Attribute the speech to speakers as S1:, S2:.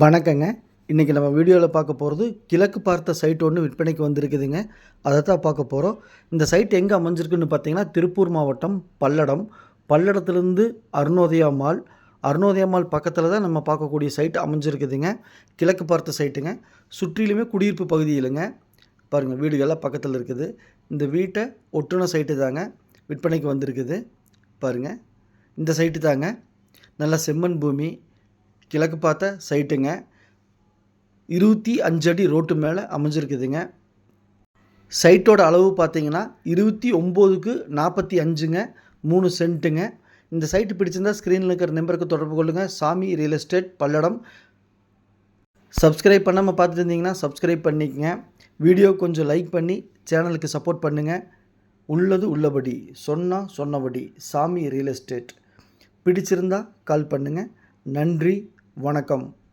S1: வணக்கங்க. இன்றைக்கி நம்ம வீடியோவில் பார்க்க போகிறது கிழக்கு பார்த்த சைட் ஒன்று விற்பனைக்கு வந்திருக்குதுங்க. அதை தான் பார்க்க போகிறோம் இந்த சைட் எங்கே அமைஞ்சிருக்குன்னு பார்த்தீங்கன்னா திருப்பூர் மாவட்டம் பல்லடம். பல்லடத்துலேருந்து அருணோதயா மால். அருணோதயா மால் பக்கத்தில் தான் நம்ம பார்க்கக்கூடிய சைட் அமைஞ்சிருக்குதுங்க. கிழக்கு பார்த்த சைட்டுங்க சுற்றிலுமே குடியிருப்பு பகுதியிலுங்க பாருங்கள் வீடுகள்லாம் பக்கத்தில் இருக்குது. இந்த வீட்டை ஒட்டுன சைட்டு தாங்க விற்பனைக்கு வந்திருக்குது. பாருங்கள் இந்த சைட்டு தாங்க. நல்ல செம்மண் பூமி. கிழக்கு பார்த்த சைட்டுங்க. இருபத்தி அஞ்சடி ரோட்டு மேலே அமைஞ்சிருக்குதுங்க. சைட்டோட அளவு பார்த்தீங்கன்னா இருபத்தி ஒம்போதுக்கு நாற்பத்தி அஞ்சுங்க மூணு சென்ட்டுங்க. இந்த சைட்டு பிடிச்சிருந்தா ஸ்க்ரீனில் இருக்கிற நம்பருக்கு தொடர்பு கொள்ளுங்கள் சாமி ரியல் எஸ்டேட் பல்லடம். சப்ஸ்கிரைப் பண்ணாமல் பார்த்துட்டு இருந்தீங்கன்னா சப்ஸ்கிரைப் பண்ணிக்கங்க. வீடியோ கொஞ்சம் லைக் பண்ணி சேனலுக்கு சப்போர்ட் பண்ணுங்கள் உள்ளது உள்ளபடி சொன்னால் சொன்னபடி சாமி ரியல் எஸ்டேட் பிடிச்சிருந்தா கால் பண்ணுங்கள் நன்றி. வணக்கம்.